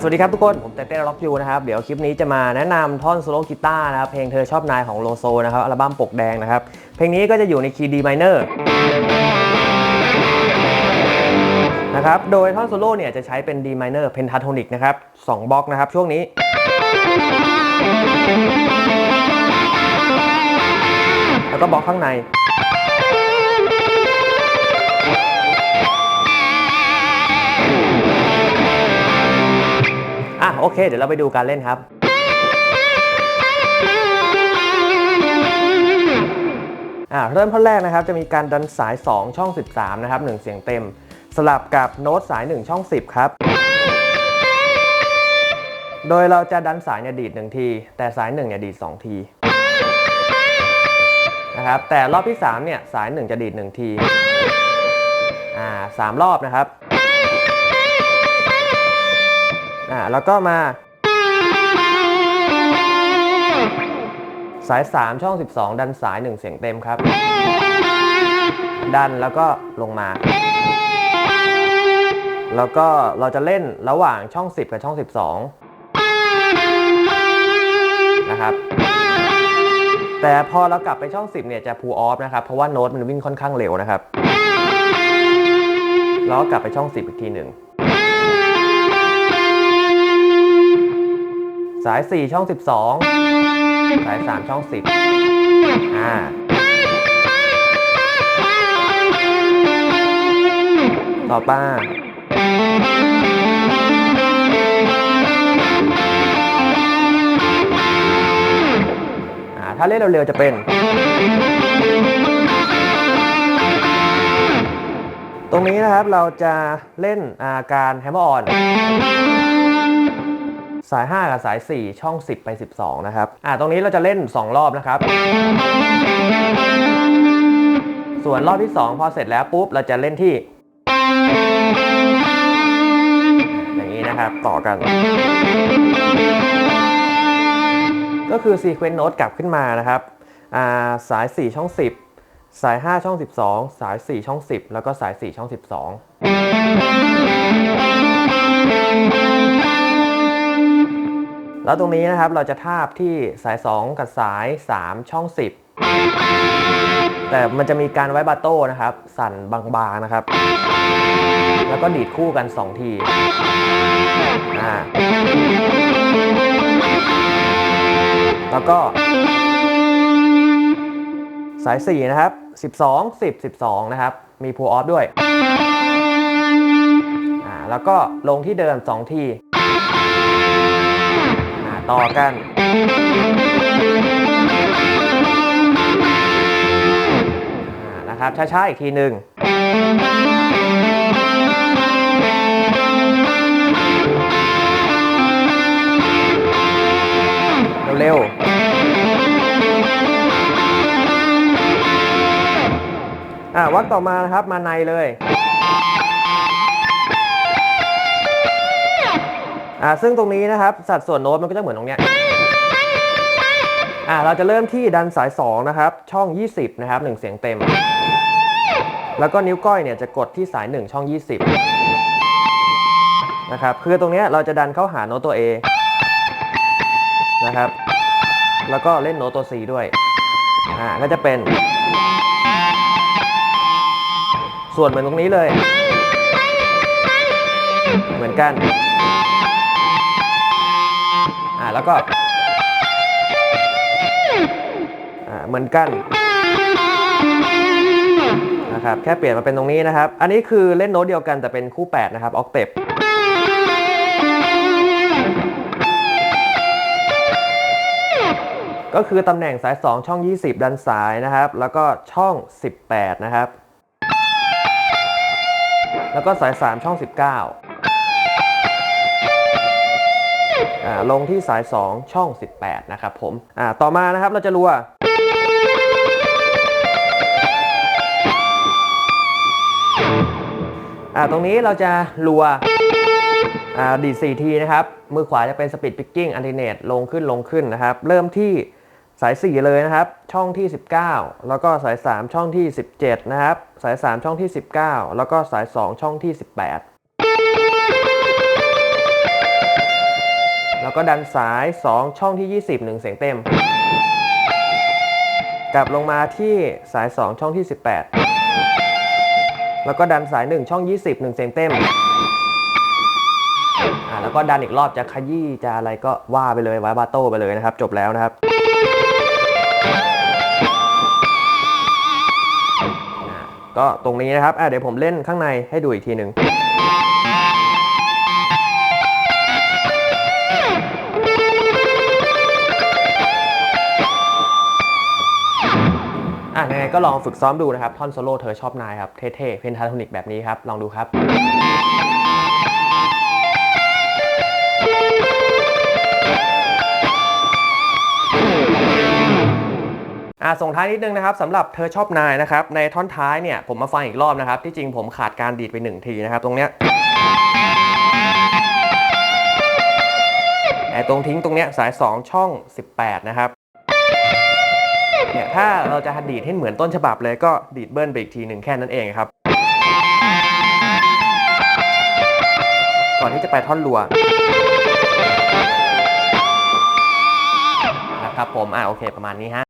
สวัสดีครับทุกคน ผมเต้เต้ล็อกยูนะครับ เดี๋ยวคลิปนี้จะมาแนะนำท่อนโซโล่กีตาร์นะครับเพลงเธอชอบนายของโลโซนะครับอัลบั้มปกแดงนะครับ เพลงนี้ก็จะอยู่ในคีย์ดีม i เนอร์นะครับโดยท่อนโซโล่เนี่ยจะใช้เป็น D minor pentatonic นะครับ2บล็อกนะครับช่วงนี้ แล้วก็บล็อกข้างใน อะโอเค เดี๋ยวเราไปดูการเล่นครับอะเริ่มท่อนแรกนะครับจะมีการดันสาย 2 ช่อง 13 นะครับ 1 เสียงเต็ม สลับกับโน้ตสาย 1 ช่อง 10 ครับ โดยเราจะดันสายเนี่ยดีด1ที แต่สาย1เนี่ยดีด 2 ทีนะครับแต่รอบที่ 3 เนี่ยสาย 1 จะดีด 1 ทีอ่าสามรอบนะครับ แล้วก็มา สาย 3 ช่อง 12 ดันสาย 1 เสียงเต็มครับ ดันแล้วก็ลงมา แล้วก็เราจะเล่นระหว่างช่อง 10 กับช่อง 12 นะครับแต่พอเรากลับไปช่อง 10 เนี่ยจะ pull off นะครับ เพราะว่าโน้ตมันวิ่งค่อนข้างเร็วนะครับ แล้วก็กลับไปช่อง 10 อีกทีหนึ่งาย 4 ช่อง 12 สาย 3 ช่อง 10 อ่า ต่อมาอ่าถ้าเล่นเร็วๆจะเป็น ตรงนี้นะครับเราจะเล่นอาการแฮมเมอร์ออน สาย 5 กับสาย 4 ช่อง 10 ไป 12 นะครับ อ่า ตรงนี้เราจะเล่น 2 รอบนะครับ ส่วนรอบที่ 2 พอเสร็จแล้วปุ๊บ เราจะเล่นที่ อย่างนี้นะครับ ต่อกัน ก็คือซีเควนต์โน้ตกลับขึ้นมานะครับ อ่า สาย 4 ช่อง 10 สาย 5 ช่อง 12 สาย 4 ช่อง 10 แล้วก็สาย 4 ช่อง 12 แล้วตรงนี้นะครับเราจะทาบที่สาย 2 กับสาย 3 ช่อง 10 แต่มันจะมีการไว้บาโต้นะครับ สั่นบางๆนะครับ แล้วก็ดีดคู่กัน 2 ทีอ่าแล้วก็ สาย 4 นะครับ 12 10 12 นะครับ มีพูออฟด้วยอ่าแล้วก็ลงที่เดิม 2 ที ต่อกัน นะครับ ช้าๆ อีกทีหนึ่งเร็วๆอะวักต่อมานะครับ มาในเลย อ่าซึ่งตรงนี้นะครับสัดส่วนโน้ตมันก็จะเหมือนตรงเนี้ยอ่าเราจะเริ่มที่ดันสาย 2 นะครับ ช่อง 20 นะครับ 1 เสียงเต็ม แล้วก็นิ้วก้อยเนี่ยจะกดที่สาย 1 ช่อง 20 นะครับ คือตรงเนี้ยเราจะดันเข้าหาโน้ตตัว A นะครับ แล้วก็เล่นโน้ตตัว C ด้วย อ่า ก็จะเป็น ส่วนเหมือนตรงนี้เลย เหมือนกัน แล้วก็เหมือนกันนะครับแค่เปลี่ยนมาเป็นตรงนี้นะครับ อันนี้คือเล่นโน้ตเดียวกันแต่เป็นคู่ 8 นะครับออกเตปก็คือตำแหน่งสาย 2 ช่อง 20 ดันสายนะครับ แล้วก็ช่อง 18 นะครับ แล้วก็สาย 3 ช่อง 19 ลงที่สาย 2 ช่อง 18 นะครับผมต่อมานะครับเราจะรัวอ่าตรงนี้เราจะรัวดีด4ทีนะครับ มือขวาจะเป็นสปีดพิกกิ้งอันติเนตลงขึ้นลงขึ้นนะครับ เริ่มที่สาย 4 เลยนะครับ ช่องที่ 19 แล้วก็สาย 3 ช่องที่ 17 นะครับ สาย 3 ช่องที่ 19 แล้วก็สาย 2 ช่องที่ 18 แล้วก็ดันสาย 2 ช่องที่ 20 1 เสียงเต็ม กลับลงมาที่สาย 2 ช่องที่ 18 แล้วก็ดันสาย 1 ช่อง 20 1 เสียงเต็มอ่าแล้วก็ดันอีกรอบจะขยี้จะอะไรก็ว่าไปเลยไว้บาโต้ไปเลยนะครับ จบแล้วนะครับอ่าก็ตรงนี้นะครับอะเดี๋ยวผมเล่นข้างในให้ดูอีกทีหนึ่ง อะยังไงก็ลองฝึกซ้อมดูนะครับ ท่อนโซโล่เธอชอบนายครับ เท่ๆ เพนทาโทนิกแบบนี้ครับ ลองดูครับอะส่งท้ายนิดนึงนะครับสำหรับเธอชอบนายนะครับ ในท่อนท้ายเนี่ยผมมาฟังอีกรอบนะครับ ที่จริงผมขาดการดีดไปหนึ่งทีนะครับ ตรงเนี้ยแต่ตรงทิ้งตรงเนี้ยสาย 2 ช่อง 18 นะครับ เนี่ยถ้าเราจะดีดให้เหมือนต้นฉบับเลยก็ดีดเบิ้ลไปอีกทีหนึ่งแค่นั้นเองครับ ก่อนที่จะไปท่อนรัวนะครับผมอ่าโอเคประมาณนี้ฮะ